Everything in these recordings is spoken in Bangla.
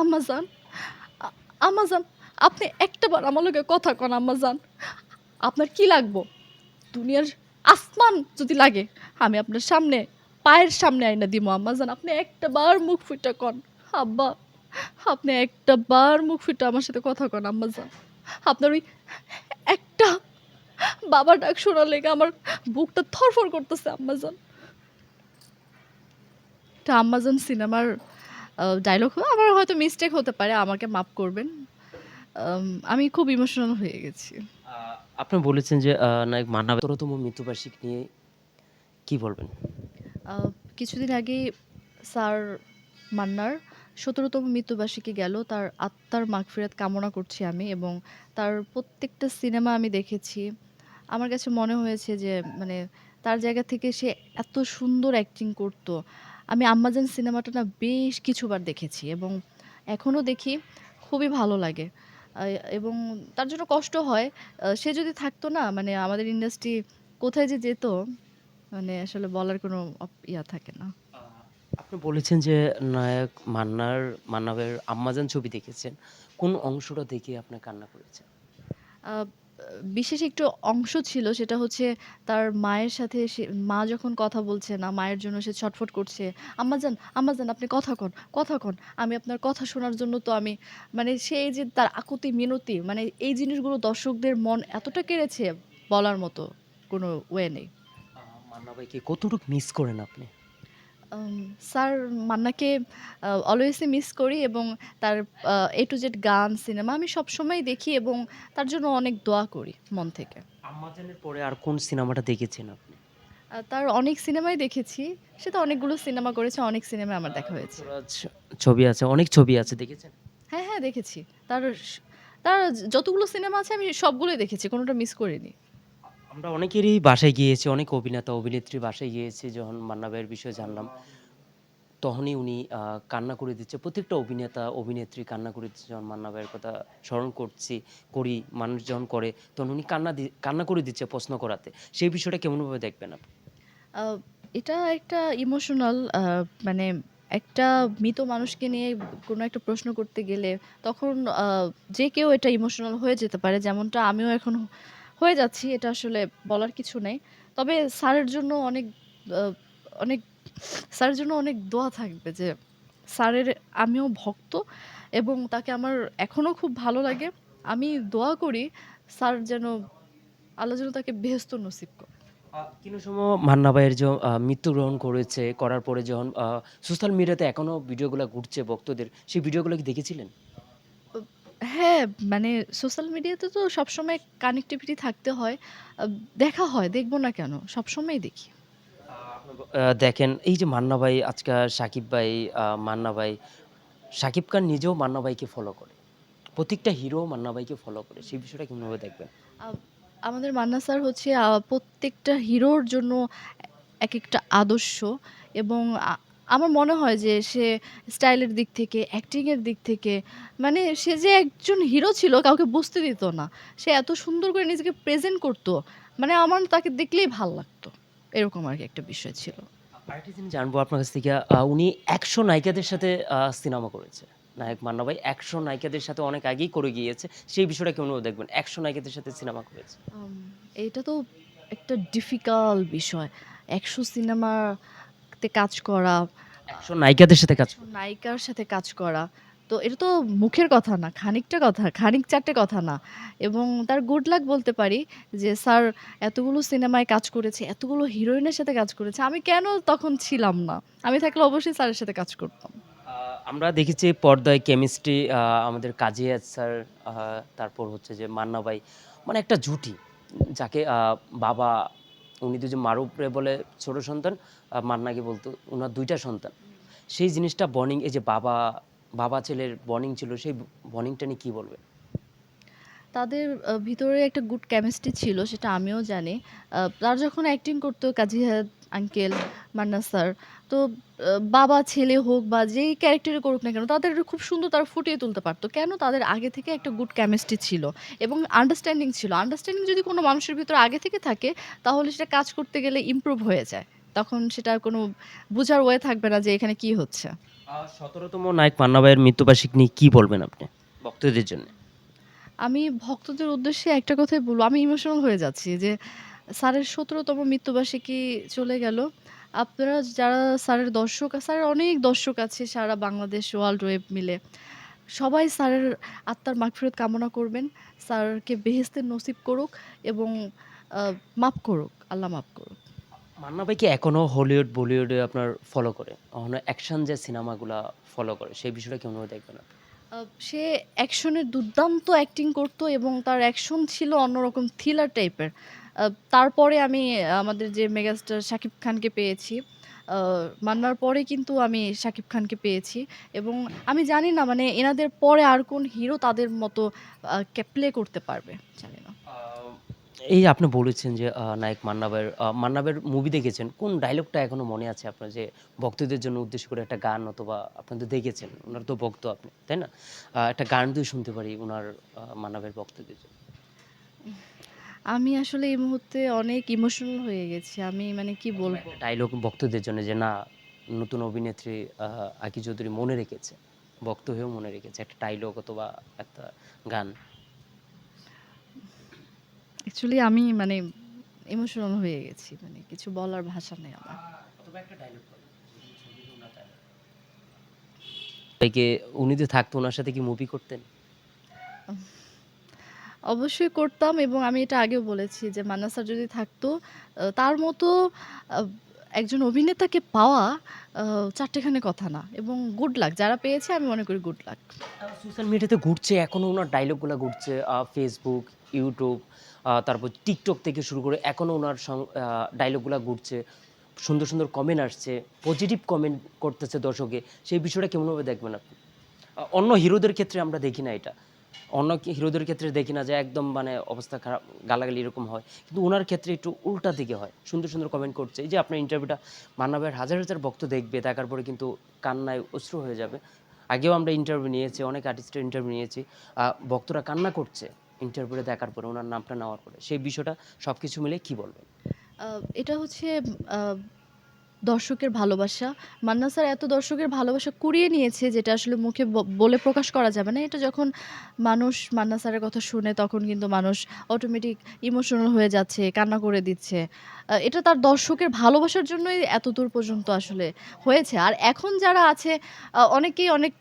আম্মাজান আম্মাজান, আপনি একটাবার আমার লগে কথা কন আম্মাজান। আপনার কি লাগবো? দুনিয়ার আসমান যদি লাগে, আমি আপনার সামনে, পায়ের সামনে আইনা দিব আম্মাজান। আপনি একটা বার মুখ ফুটা কন। আব্বা, আপনি একটা বার মুখ ফুটা আমার সাথে কথা কন আম্মাজান। আপনার ওই একটা বাবা ডাক শোনার লেগে আমার বুকটা থরফর করতেছে আম্মাজান। এটা আম্মাজান সিনেমার ডায়লগ আমার হয়তো মিস্টেক হতে পারে আমাকে মাফ করবেন। আমি খুব ইমোশনাল হয়ে গেছি। আপনি বলেছেন যে নায়ক মান্না তরতম মৃত্যুবার্ষিক নিয়ে কি বলবেন? কিছুদিন আগে স্যার মান্নার সতেরোতম মৃত্যুবার্ষিকী গেল। তার আত্মার মাগফিরাত কামনা করছি আমি এবং তার প্রত্যেকটা সিনেমা আমি দেখেছি। আমার কাছে মনে হয়েছে যে মানে তার জায়গা থেকে সে এত সুন্দর অ্যাক্টিং করতো। আমি আম্মাজান সিনেমাটা না বেশ কিছুবার দেখেছি এবং এখনও দেখি খুবই ভালো লাগে। এবং তার জন্য কষ্ট হয়। সে যদি থাকতো না মানে আমাদের ইন্ডাস্ট্রি কোথায় যে যেত মানে আসলে বলার কোনো অপ- ইয়া থাকে না। আপনি বলেছেন যে নায়ক মান্নার মান্নাবের আম্মাজান ছবি দেখেছেন। কোন অংশটা দেখে আপনি কান্না করেছেন? বিশেষ একটু অংশ ছিল, সেটা হচ্ছে তার মায়ের সাথে সে, মা যখন কথা বলছে না, মায়ের জন্য সে ছটফট করছে আম্মাজান আম্মাজান আপনি কথা কন কথা কন, আমি আপনার কথা শোনার জন্য তো আমি মানে সেই যে তার আকুতি, মিনতি মানে এই জিনিসগুলো দর্শকদের মন এতটা কেড়েছে বলার মতো কোনো ওয়ে নেই। মান্না ভাইকে কতটুকু মিস করেন আপনি? স্যার মান্নাকে অলওয়েজই মিস করি এবং তার এ টু জেড গান সিনেমা আমি সবসময় দেখি এবং তার জন্য অনেক দোয়া করি মন থেকে। আম্মাজানের পরে আর কোন সিনেমাটা দেখেছেন আপনি? তার অনেক সিনেমাই দেখেছি। সে তো অনেকগুলো সিনেমা করেছে অনেক সিনেমা আমার দেখা হয়েছে। ছবি আছে অনেক ছবি আছে দেখেছেন? হ্যাঁ হ্যাঁ দেখেছি। তার তার যতগুলো সিনেমা আছে আমি সবগুলোই দেখেছি কোনোটা মিস করিনি। আমরা অনেকেরই বাসায় গিয়েছি, অনেক অভিনেতা, অভিনেত্রী বাসায় গিয়েছি, যখন মান্না ভাইয়ের বিষয়ে জানলাম। তখনই উনি কান্না করে দিচ্ছে। প্রত্যেকটা অভিনেতা, অভিনেত্রী কান্না করে দিচ্ছে, যখন মান্না ভাইয়ের কথা স্মরণ করছি, করি, মানুষ যখন করে, তখন উনি কান্না কান্না করে দিচ্ছে প্রশ্ন করাতে। সেই বিষয়টা কেমনভাবে দেখবেন আপনি? এটা একটা ইমোশনাল মানে একটা মৃত মানুষকে নিয়ে কোনো একটা প্রশ্ন করতে গেলে তখন যে কেউ এটা ইমোশনাল হয়ে যেতে পারে। যেমনটা আমিও এখন হয়ে যাচ্ছি এটা আসলে বলার কিছু নেই। তবে স্যারের জন্য অনেক অনেক স্যারের জন্য অনেক দোয়া থাকবে যে স্যারের আমিও ভক্ত এবং তাকে আমার এখনও খুব ভালো লাগে। আমি দোয়া করি স্যার যেন আল্লাহ যেন তাকে বেহস্ত নসিব করে। কিন্তু সময় মান্না ভাইয়ের যে আহ, মৃত্যুগ্রহণ করেছে করার পরে যখন সোশ্যাল মিডিয়াতে এখনও ভিডিওগুলো ঘুরছে ভক্তদের সেই ভিডিওগুলো কি দেখেছিলেন? হ্যাঁ, মানে সোশ্যাল মিডিয়াতে তো সবসময় কানেক্টিভিটি থাকতে হয়। আ দেখা হয়, দেখব না কেন? সবসময়ই দেখি। দেখেন এই যে মান্না ভাই আজকাল সাকিব ভাই মান্না ভাই সাকিব খান নিজেও মান্না ভাইকে ফলো করে প্রত্যেকটা হিরো মান্না ভাইকে ফলো করে সেই বিষয়টা কীভাবে দেখবেন আমাদের মান্না স্যার হচ্ছে আ প্রত্যেকটা হিরোর জন্য একেকটা আদর্শ এবং আ আমার মনে হয় যে সে স্টাইলের দিক থেকে, অ্যাক্টিং এর দিক থেকে মানে সে যে একজন হিরো ছিল কাউকে বুঝতে দিত না। সে এত সুন্দর করে নিজেকে প্রেজেন্ট করত। মানে আমার তাকে দেখলেই ভালো লাগতো। এরকম আরকি একটা বিষয় ছিল। আরেকটা জিনিস জানব আপনার কাছ থেকে উনি একশো নায়িকাদের সাথে সিনেমা করেছে নায়ক মান্না ভাই একশো নায়িকাদের সাথে অনেক আগেই করে গিয়েছে সেই বিষয়টা কেমন দেখবেন একশো নায়িকাদের সাথে সিনেমা করেছে আম এটা তো একটা ডিফিকাল্ট বিষয়। ১০০ সিনেমাতে কাজ করা, একশো নায়িকাদের সাথে কাজ করে। নায়িকার সাথে কাজ করা। তো এটা তো মুখের কথা না, খানিকটা কথা, খানিক চারটে কথা না। এবং তার গুড লাক বলতে পারি যে স্যার এতগুলো সিনেমায় কাজ করেছে, এতগুলো হিরোইনের সাথে কাজ করেছে। আমি কেন তখন ছিলাম না? আমি থাকলে অবশ্যই স্যারের সাথে কাজ করতাম। আমরা দেখেছি পর্দায় কেমিস্ট্রি আমাদের কাজী স্যার তারপর হচ্ছে যে মান্না ভাই মানে একটা জুটি যাকে বাবা উনি দুজন মারুপরে বলে ছোট সন্তান আর মান্নাকে বলতো ওনার দুইটা সন্তান সেই জিনিসটা বর্নিং এই যে বাবা বাবা ছেলের বর্নিং ছিল সেই বর্নিংটা নিয়ে কী বলবে তাদের ভিতরে একটা গুড কেমিস্ট্রি ছিল সেটা আমিও জানি। তার যখন অ্যাক্টিং করতো কাজী আঙ্কেল, মান্না স্যার তো বাবা ছেলে হোক বা যেই ক্যারেক্টারই করুক না কেন তাদের খুব সুন্দর তারা ফুটিয়ে তুলতে পারতো। কেন? তাদের আগে থেকে একটা গুড কেমিস্ট্রি ছিল এবং আন্ডারস্ট্যান্ডিং ছিল। আন্ডারস্ট্যান্ডিং যদি কোনো মানুষের ভিতরে আগে থেকে থাকে তাহলে সেটা কাজ করতে গেলে ইমপ্রুভ হয়ে যায়। তখন সেটা কোনো বোঝার ওয়ে থাকবে না যে এখানে কি হচ্ছে সতেরোতম নায়ক মান্না ভাইয়ের মৃত্যুবার্ষিক নিয়ে কি বলবেন আপনি ভক্তদের জন্য আমি ভক্তদের উদ্দেশ্যে একটা কথাই বলব আমি ইমোশনাল হয়ে যাচ্ছি যে স্যারের সতেরোতম মৃত্যুবার্ষিকী চলে গেল আপনারা যারা স্যারের দর্শক স্যারের অনেক দর্শক আছে সারা বাংলাদেশ ওয়ার্ল্ড ওয়েব মিলে। সবাই স্যারের আত্মার মাগফিরত কামনা করবেন। স্যারকে বেহেস্তের নসিব করুক এবং মাফ করুক আল্লাহ মাফ করুক। মান্না ভাই কি এখনও হলিউড বলিউডে আপনার ফলো করে? এখনও অ্যাকশন যে সিনেমাগুলো ফলো করে সেই বিষয়টা কেমন দেখবেন আপনি? আহ, সে অ্যাকশনের দুর্দান্ত অ্যাক্টিং করতো এবং তার অ্যাকশন ছিল অন্যরকম থ্রিলার টাইপের তারপরে আমি আমাদের যে মেগাস্টার শাকিব খানকে পেয়েছি মান্নার পরে কিন্তু আমি শাকিব খানকে পেয়েছি এবং আমি জানি না মানে এনাদের পরে আর কোন হিরো তাদের মতো প্লে করতে পারবে জানি না। এই আপনি বলেছেন যে নায়ক মান্না ভাইয়ের আহ, মান্না ভাইয়ের মুভি দেখেছেন কোন ডায়লগটা এখনও মনে আছে আপনার যে ভক্তদের জন্য উদ্দেশ্য করে একটা গান অথবা আপনি তো দেখেছেন? ওনার তো ভক্ত আপনি তাই না? একটা গান দিয়ে শুনতে পারি ওনার আহ, মান্না ভাইয়ের ভক্তদের জন্য। আমি আসলে এই মুহূর্তে অনেক ইমোশনাল হয়ে গেছি। আমি মানে কি বলব? ডায়লগ ভক্তদের জন্য যে না নতুন অভিনেত্রী আহ, আকি চৌধুরী মনে রেখেছে। ভক্ত হয়েও মনে রেখেছে। একটা ডায়লগ অথবা একটা গান। অ্যাকচুয়ালি আমি মানে ইমোশনাল হয়ে গেছি। মানে কিছু বলার ভাষা নেই আমার। অথবা একটা ডায়লগ থেকে উনি যে থাকতো ওনার সাথে কি মুভি করতেন? অবশ্যই করতাম এবং আমি এটা আগেও বলেছি যে মান্না স্যার যদি থাকতো তার মতো একজন অভিনেতাকে পাওয়া চারটেখানে কথা না এবং গুড লাক যারা পেয়েছে, আমি মনে করি গুড লাক সোশ্যাল মিডিয়াতে ঘুরছে, এখনও ওনার ডায়লগগুলো ঘুরছে ফেসবুক ইউটিউব তারপর টিকটক থেকে শুরু করে এখনও ওনার ডায়লগগুলো ঘুরছে। সুন্দর সুন্দর কমেন্ট আসছে পজিটিভ কমেন্ট করতেছে দর্শকে। সেই বিষয়টা কেমনভাবে দেখবেন আপনি? অন্য হিরোদের ক্ষেত্রে আমরা দেখি না এটা। অন্য হিরোদের ক্ষেত্রে দেখি না যে একদম মানে অবস্থা খারাপ, গালাগালি এরকম হয়। কিন্তু ওনার ক্ষেত্রে একটু উল্টা দিকে হয়। সুন্দর সুন্দর কমেন্ট করছে। এই যে আপনার ইন্টারভিউটা মান্না ভাইয়ের হাজার হাজার ভক্ত দেখবে, দেখার পরে কিন্তু কান্নায় অশ্রু হয়ে যাবে। আগেও আমরা ইন্টারভিউ নিয়েছি, অনেক আর্টিস্টের ইন্টারভিউ নিয়েছি। ভক্তরা কান্না করছে ইন্টারভিউটা দেখার পরে ওনার নামটা নেওয়ার পরে। সেই বিষয়টা সব কিছু মিলে কি বলবেন? এটা হচ্ছে দর্শকের ভালোবাসা। মান্না স্যার এত দর্শকের ভালোবাসা কুড়িয়ে নিয়েছে যেটা আসলে মুখে বলে প্রকাশ করা যাবে না। এটা যখন মানুষ মান্না স্যারের কথা শুনে তখন কিন্তু মানুষ অটোমেটিক ইমোশনাল হয়ে যাচ্ছে, কান্না করে দিচ্ছে। এটা তার দর্শকের ভালোবাসার জন্যই এত দূর পর্যন্ত আসলে হয়েছে। আর এখন যারা আছে অনেকেই অনেক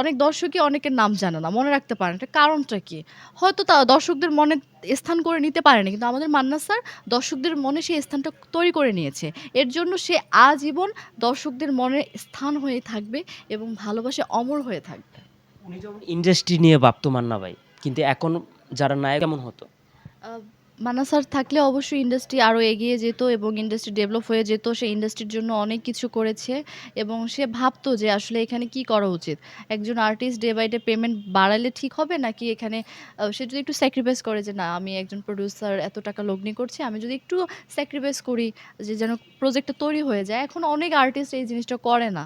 অনেক দর্শকই অনেকের নাম জানে না মনে রাখতে পারে না কারণটা কি? হয়তো তা দর্শকদের মনে স্থান করে নিতে পারেনি কিন্তু আমাদের মান্না স্যার দর্শকদের মনে সেই স্থানটা তৈরি করে নিয়েছে। এর জন্য সে আজীবন দর্শকদের মনে স্থান হয়ে থাকবে এবং ভালোবাসে অমর হয়ে থাকবে। উনি যখন ইন্ডাস্ট্রি নিয়ে ভাবতো মান্না ভাই কিন্তু এখন যারা নায়ক কেমন হতো? মান্না স্যার থাকলে অবশ্যই ইন্ডাস্ট্রি আরও এগিয়ে যেত এবং ইন্ডাস্ট্রি ডেভেলপ হয়ে যেত, সে ইন্ডাস্ট্রির জন্য অনেক কিছু করেছে এবং সে ভাবতো যে আসলে এখানে কি করা উচিত? একজন artist day by day payment বাড়ালে ঠিক হবে নাকি এখানে সে যদি একটু স্যাক্রিফাইস করে যে না, আমি একজন প্রডিউসার এত টাকা লগ্নি করছি, আমি যদি একটু স্যাক্রিফাইস করি যে যেন প্রজেক্টটা তৈরি হয়ে যায়? এখন অনেক আর্টিস্ট এই জিনিসটা করে না।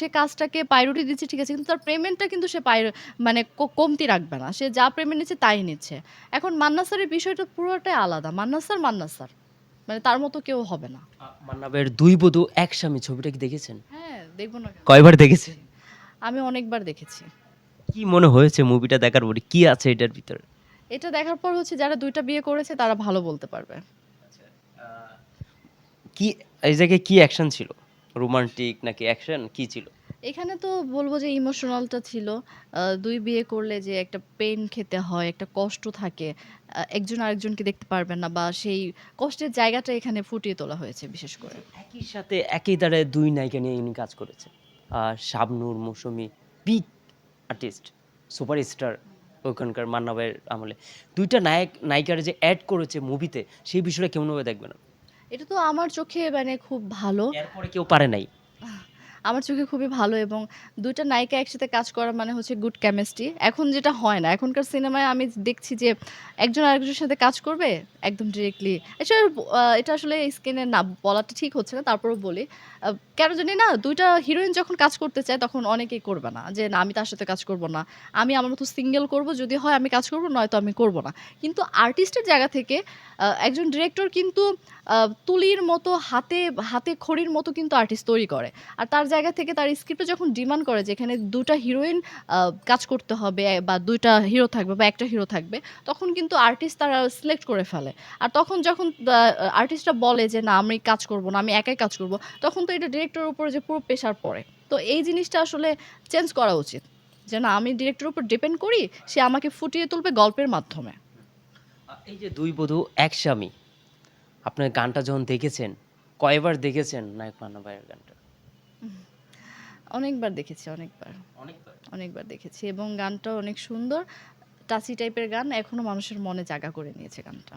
সে কাজটাকে পাইরুটি দিচ্ছে ঠিক আছে কিন্তু তার পেমেন্টটা কিন্তু সে পাই মানে কমতি রাখবে না। সে যা পেমেন্ট নিচ্ছে তাই নিচ্ছে। এখন মান্না স্যারের বিষয়টা পুরোটাই আলাদা মান্না স্যার মান্না স্যার মানে তার মতো কেউ হবে না। মান্নাবের দুই বধূ এক স্বামী ছবিটা কি দেখেছেন? হ্যাঁ দেখব না? কয়বার দেখেছেন? আমি অনেকবার দেখেছি। কি মনে হয়েছে মুভিটা দেখার পরে? কি আছে এটার ভিতরে? এটা দেখার পর হচ্ছে যারা দুইটা বিয়ে করেছে তারা ভালো বলতে পারবে। কি এই জায়গায় কি অ্যাকশন ছিল? রোমান্টিক নাকি অ্যাকশন কি ছিল? এখানে তো বলব যে ইমোশনালটা ছিল। দুই বিয়ে করলে যে একটা পেন খেতে হয় একটা কষ্ট থাকে একজন আরেকজনকে দেখতে পারবেন না বা সেই কষ্টের জায়গাটা এখানে ফুটিয়ে তোলা হয়েছে বিশেষ করে। একই সাথে একই দ্বারে দুই নায়িকা নিয়ে ইনি কাজ করেছে আর Shabnur Moushumi big artist superstar ওখানকার মান্না ভাইয়ের আমলে। দুইটা নায়ক নায়িকার যে অ্যাড করেছে মুভিতে সেই বিষয়টা কেমনভাবে দেখবেন এটা তো আমার চোখে মানে খুব ভালো। এরপরে কেউ পারে নাই। আমার চোখে খুবই ভালো এবং দুইটা নায়িকা একসাথে কাজ করা মানে হচ্ছে গুড কেমিস্ট্রি এখন যেটা হয় না এখনকার সিনেমায় আমি দেখছি যে একজন আরেকজনের সাথে কাজ করবে একদম ডিরেক্টলি এটা এটা আসলে স্ক্রিনে না বলাটা ঠিক হচ্ছে না তারপরও বলি। কেন জানি না দুইটা হিরোইন যখন কাজ করতে চায় তখন অনেকেই করবে না। যে না আমি তার সাথে কাজ করব না। আমি আমার মতো সিঙ্গেল করব। যদি হয় আমি কাজ করব নয়তো আমি করব না। কিন্তু আর্টিস্টের জায়গা থেকে একজন ডিরেক্টর কিন্তু তুলির মতো হাতে, হাতে খড়ির মতো কিন্তু আর্টিস্ট তৈরি করে। আর তার জায়গা থেকে তার স্ক্রিপ্টে যখন ডিমান্ড করে যে এখানে ২ হিরোইন কাজ করতে হবে বা দুইটা হিরো থাকবে বা একটা হিরো থাকবে তখন কিন্তু আর্টিস্ট তারা সিলেক্ট করে ফেলে। আর তখন যখন আর্টিস্টরা বলে যে না আমি কাজ করব না, আমি একাই কাজ করব। তখন তো এটা ডিরেক্টরের উপরে যে পুরো প্রেশার পড়ে। তো এই জিনিসটা আসলে চেঞ্জ করা উচিত। যে না আমি ডিরেক্টরের উপর ডিপেন্ড করি, সে আমাকে ফুটিয়ে তুলবে গল্পের মাধ্যমে। এই যে দুই বধূ এক স্বামী। আপনার গানটা যখন দেখেছেন, কয়বার দেখেছেন নায়ক মান্না ভাইয়ের গানটা? অনেকবার দেখেছি, অনেকবার। অনেকবার। অনেকবার দেখেছি এবং গানটা অনেক সুন্দর। টাচি টাইপের গান এখনও মানুষের মনে জায়গা করে নিয়েছে গানটা।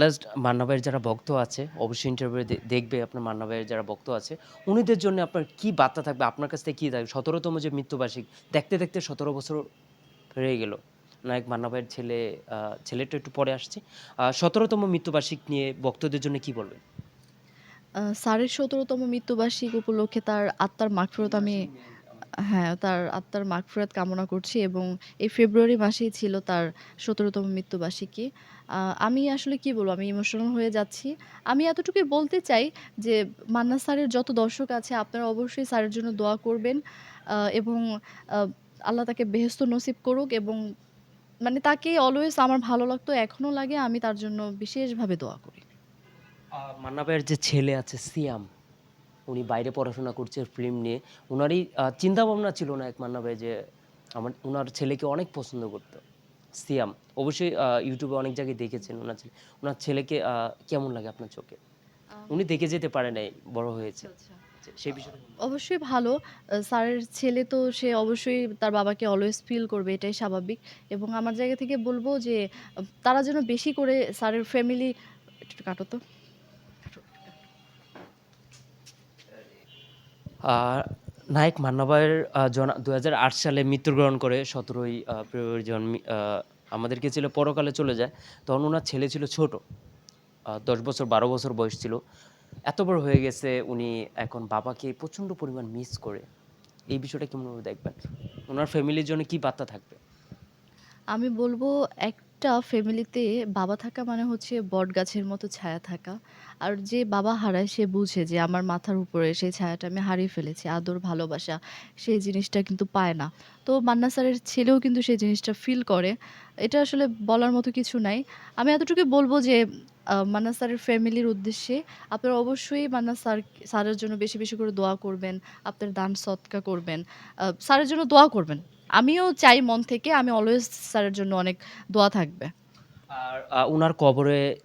লাস্ট মান্না ভাইয়ের যারা ভক্ত আছে অবশ্যই ইন্টারভিউ দেখবে আপনার মান্না ভাইয়ের যারা ভক্ত আছে, উনিদের জন্য আপনার কি বার্তা থাকবে? আপনার কাছ থেকে কি থাকবে? সতেরোতম যে মৃত্যুবার্ষিক দেখতে, দেখতে ১৭ বছর হয়ে গেল। নায়ক মান্না ভাইয়ের ছেলে ছেলেটা একটু পরে আসছে সতেরোতম মৃত্যুবার্ষিক নিয়ে ভক্তদের জন্য কি বলবেন? স্যারের ১৭ তম মৃত্যুবার্ষিকী উপলক্ষে তার আত্মার মাগফিরাত আমি হ্যাঁ, তার আত্মার মাগফিরাত কামনা করছি এবং এই ফেব্রুয়ারি মাসেই ছিল তার ১৭ তম মৃত্যুবার্ষিকী। আ আমি আসলে কি বলব? আমি ইমোশনাল হয়ে যাচ্ছি। আমি এতটুকুই বলতে চাই যে মান্না স্যারের যত দর্শক আছে আপনারা অবশ্যই স্যারের জন্য দোয়া করবেন। এবং আল্লাহ তাকে বেহেশত নসিব করুক এবং মানে তাকে অলওয়েজ আমার ভালো লাগতো, এখনও লাগে। আমি তার জন্য বিশেষভাবে দোয়া করি। মান্না ভাইয়ের যে ছেলে আছে সিয়াম, উনি বাইরে পড়াশোনা করছে ফিল্ম নিয়ে। উনারই আ চিন্তাভাবনা ছিল নায়ক মান্না ভাই যে আমার ওনার ছেলেকে অনেক পছন্দ করত। সিয়াম। অবশ্যই ইউটিউবে অনেক জায়গায় দেখেছেন ওনার ছেলে। উনার ছেলেকে কেমন লাগে আপনার চোখে? উনি দেখে যেতে পারে নাই, বড় হয়েছে। সেই বিষয়টা অবশ্যই ভালো। স্যারের ছেলে তো সে অবশ্যই তার বাবাকে অলওয়েজ ফিল করবে এটাই স্বাভাবিক। এবং আমার জায়গা থেকে বলব যে তারা যেন বেশি করে স্যারের ফ্যামিলি একটু কাটো তো। নায়ক মান্না ভাইয়ের দু জনা ২০০৮ সালে মৃত্যুবরণ করে ১৭ই আ ফেব্রুয়ারি যখন মি আ আমাদেরকে ছেড়ে পরকালে চলে যায়, তখন ওনার ছেলে ছিল ছোট। দশ বছর ১২ বছর বয়স ছিল। এত বড় হয়ে গেছে উনি এখন বাবাকে প্রচণ্ড পরিমাণ মিস করে। এই বিষয়টা কেমনভাবে দেখবেন? ওনার ফ্যামিলির জন্য কি বার্তা থাকবে? আমি বলব একটা ফ্যামিলিতে বাবা থাকা মানে হচ্ছে বটগাছের মতো ছায়া থাকা। আর যে বাবা হারায় সে বুঝে যে আমার মাথার উপরে সেই ছায়াটা আমি হারিয়ে ফেলেছি। আদর, ভালোবাসা সেই জিনিসটা কিন্তু পায় না। তো মান্না স্যারের ছেলেও কিন্তু সেই জিনিসটা ফিল করে। এটা আসলে বলার মতো কিছু নাই। আমি এতটুকু বলব যে আ মান্না স্যারের ফ্যামিলির উদ্দেশ্যে আপনারা অবশ্যই মান্না স্যার স্যারের জন্য বেশি, বেশি করে দোয়া করবেন। আপনার দান সদকা করবেন। আ স্যারের জন্য দোয়া করবেন। আমিও চাই মন থেকে আমি অলওয়েজ স্যারের জন্য অনেক দোয়া থাকবে। আর আ উনার কবরে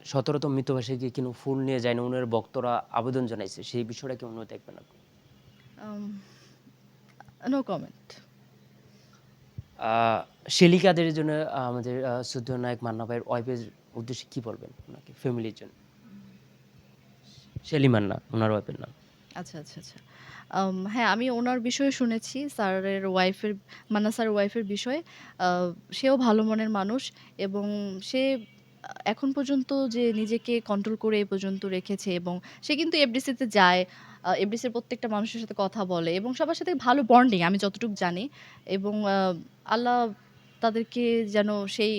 ১৭ তম মৃত্যুবার্ষিকী কোনো ফুল নিয়ে যায়নি। উনার ভক্তরা আবেদন জানাইছে। সেই বিষয়টা কি কেমনভাবে দেখবেন আপনি? I'm no comment. আ শেলি জন্য আমাদের আ শ্রদ্ধেয় নায়ক মান্না ভাইয়ের ওয়াইফের উদ্দেশ্যে কি বলবেন উনাকে ফ্যামিলির জন্য? শেলি মান্না উনার ওয়াইফের নাম। আচ্ছা, আচ্ছা, আচ্ছা। হ্যাঁ, আমি ওনার বিষয়ে শুনেছি স্যারের ওয়াইফের মান্না স্যার ওয়াইফের বিষয়ে। সেও ভালো মনের মানুষ এবং সে এখন পর্যন্ত যে নিজেকে কন্ট্রোল করে এ পর্যন্ত রেখেছে এবং সে কিন্তু এফডিসিতে যায়। এফডিসির প্রত্যেকটা মানুষের সাথে কথা বলে এবং সবার সাথে ভালো বন্ডিং আমি যতটুকু জানি। এবং আল্লাহ তাদেরকে যেন সেই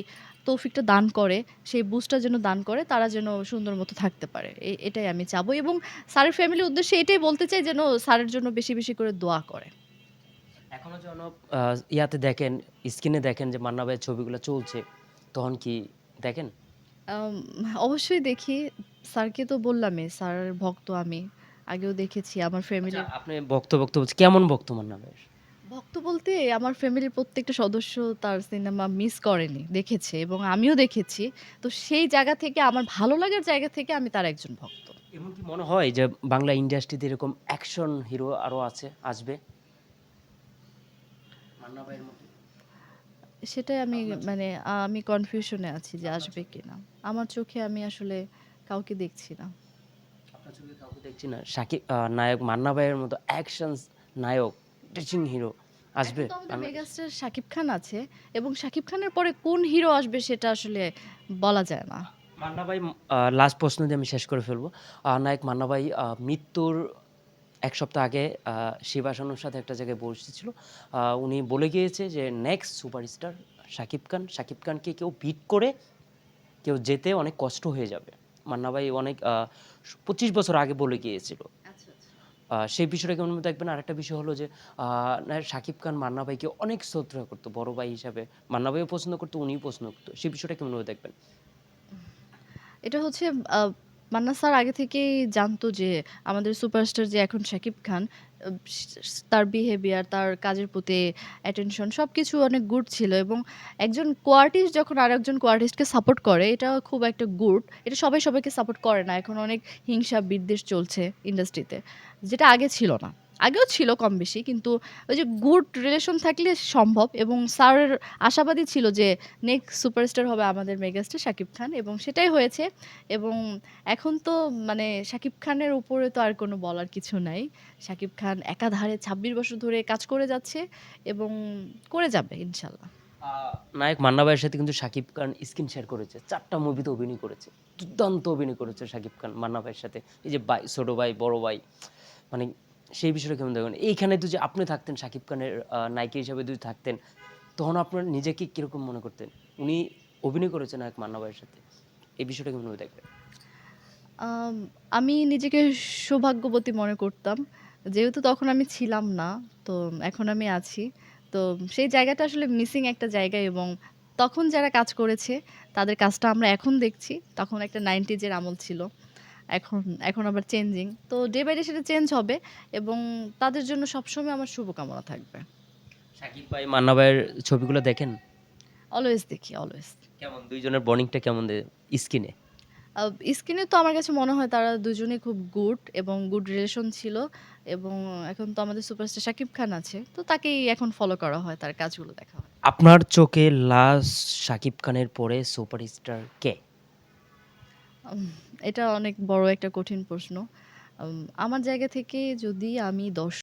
তৌফিকটা দান করে, সেই বুঝটা যেন দান করে, তারা যেন সুন্দর মতো থাকতে পারে। এটাই আমি চাবো এবং স্যারের ফ্যামিলির উদ্দেশ্যে এটাই বলতে চাই যেন স্যারের জন্য বেশি, বেশি করে দোয়া করে। এখনও যেন ইয়াতে দেখেন, স্ক্রিনে দেখেন যে মান্না ভাইয়ের ছবিগুলো চলছে, তখন কি দেখেন? অবশ্যই দেখি। স্যারকে তো বললামই, স্যারের ভক্ত আমি। আগেও দেখেছি আমার আচ্ছা ফ্যামিলির আপনি ভক্ত, ভক্ত। কেমন ভক্ত মান্না ভাইয়ের? ভক্ত বলতে আমার ফ্যামিলির প্রত্যেকটা সদস্য তার সিনেমা মিস করেনি, দেখেছে এবং আমিও দেখেছি। তো সেই জায়গা থেকে আমার ভালো লাগার জায়গা থেকে আমি তার একজন ভক্ত। এমন কি মনে হয় যে বাংলা ইন্ডাস্ট্রিতে এরকম অ্যাকশন হিরো আরও আছে, আসবে? মান্না ভাইয়ের মতো? সেটাই আমি মানে আমি কনফিউশনে আছি যে আসবে কিনা। আমার চোখে আমি আসলে কাউকে দেখছি না। আপনার চোখে কাউকে দেখছি না। সাকিব নায়ক মান্না ভাইয়ের মতো অ্যাকশন নায়ক, ড্রেসিং হিরো আসবে? মেগাস্টার শাকিব খান আছে এবং শাকিব খানের পরে কোন হিরো আসবে সেটা আসলে বলা যায় না। মান্না ভাই লাস্ট প্রশ্ন দিয়ে আমি শেষ করে ফেলব। নায়ক মান্না ভাই মৃত্যুর এক সপ্তাহ আগে আ শিবা সাথে একটা জায়গায় বসেছিল। উনি বলে গিয়েছে যে নেক্সট সুপারস্টার শাকিব খান। শাকিব খানকে কেউ বিট করে কেউ যেতে অনেক কষ্ট হয়ে যাবে। মান্না ভাই অনেক পঁচিশ বছর আগে বলে গিয়েছিল। সেই বিষয়টাকে কেমন দেখবেন আরেকটা বিষয় হলো যে সাকিব খান মান্না ভাইকে অনেক শ্রদ্ধা করতো বড় ভাই হিসাবে। মান্না ভাইও পছন্দ করতো, উনিও পছন্দ করতো। সেই বিষয়টা কেমনভাবে দেখবেন? এটা হচ্ছে মান্না স্যার আগে থেকেই জানতো যে আমাদের সুপারস্টার যে এখন শাকিব খান তার বিহেভিয়ার, তার কাজের প্রতি অ্যাটেনশন সব কিছু অনেক গুড ছিল এবং একজন কোয়ার্টিস্ট যখন আর একজন কোয়ার্টিস্টকে সাপোর্ট করে এটা খুব একটা গুড। এটা সবাই সবাইকে সাপোর্ট করে না। এখন অনেক হিংসা বিদ্বেষ চলছে ইন্ডাস্ট্রিতে। যেটা আগে ছিল না। আগেও ছিল কম বেশি কিন্তু ওই যে গুড রিলেশন থাকলে সম্ভব এবং স্যার আশাবাদী ছিল যে নেক্সট সুপারস্টার হবে আমাদের মেগাস্টার শাকিব খান এবং সেটাই হয়েছে এবং এখন তো মানে শাকিব খানের উপরে তো আর কোনো বলার কিছু নাই। শাকিব খান একাধারে ২৬ বছর ধরে কাজ করে যাচ্ছে এবং করে যাবে ইনশাল্লাহ। নায়ক মান্না ভাইয়ের সাথে কিন্তু শাকিব খান স্ক্রিন শেয়ার করেছে। ৪ টা মুভিতে অভিনয় করেছে। দুর্দান্ত অভিনয় করেছে শাকিব খান মান্না ভাইয়ের সাথে। এই যে ভাই, ছোট ভাই, বড় ভাই মানে সেই বিষয়টা কেমন দেখবেন? এইখানে যদি আপনি থাকতেন শাকিব খানের নায়িকা হিসেবে যদি থাকতেন, তখন আপনার নিজেকে কীরকম মনে করতেন? উনি অভিনয় করেছেন নায়ক মান্না ভাইয়ের সাথে। এই বিষয়টা কেমন দেখবেন? আমি নিজেকে সৌভাগ্যবতী মনে করতাম। যেহেতু তখন আমি ছিলাম না, তো এখন আমি আছি। তো সেই জায়গাটা আসলে মিসিং একটা জায়গা এবং তখন যারা কাজ করেছে তাদের কাজটা আমরা এখন দেখছি। তখন একটা 90s এর আমল ছিল। এখন এখন আবার চেঞ্জিং। তো ডে বাই ডে সেটা চেঞ্জ হবে এবং তাদের জন্য সবসময় আমার শুভকামনা থাকবে। শাকিব ভাই, মান্না ভাইয়ের ছবিগুলো দেখেন? অলওয়েজ দেখি, অলওয়েজ। কেমন ২ জনের বন্ডিংটা কেমন দে স্ক্রিনে? তো আমার কাছে মনে হয় তারা দুজনেই খুব গুড এবং গুড রিলেশন ছিল এবং এখন তো আমাদের সুপারস্টার শাকিব খান আছে। তো তাকেই এখন ফলো করা হয়, তার কাজগুলো দেখা হয়। আপনার চোখে লাস্ট শাকিব খানের পরে সুপারস্টার কে? এটা অনেক বড় একটা কঠিন প্রশ্ন। আম আমার জায়গা থেকে যদি আমি দশ